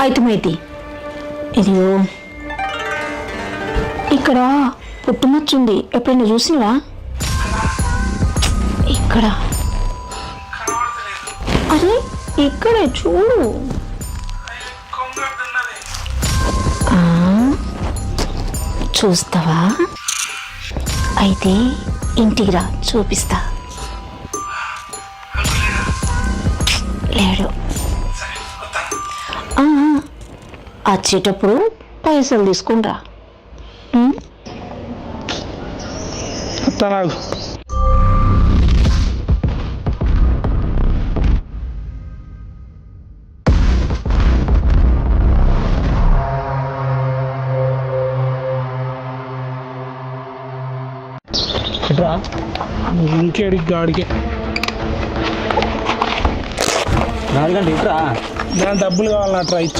అయితమైతి ఇదిగో. ఇక్కడ పుట్టుమచ్చుంది ఎప్పుడైనా చూసినవా? ఇక్కడ. అరే ఇక్కడే చూడు. ఆ, చూస్తావా? అయితే ఇంటికి రా చూపిస్తా. లేడు. ఆ, వచ్చేటప్పుడు పైసలు తీసుకుంటా ఇట్రా. ఇంకేడి గాడికి. ఇట్రా. దాని డబ్బులు కావాలన్నట్రా ఇచ్చా.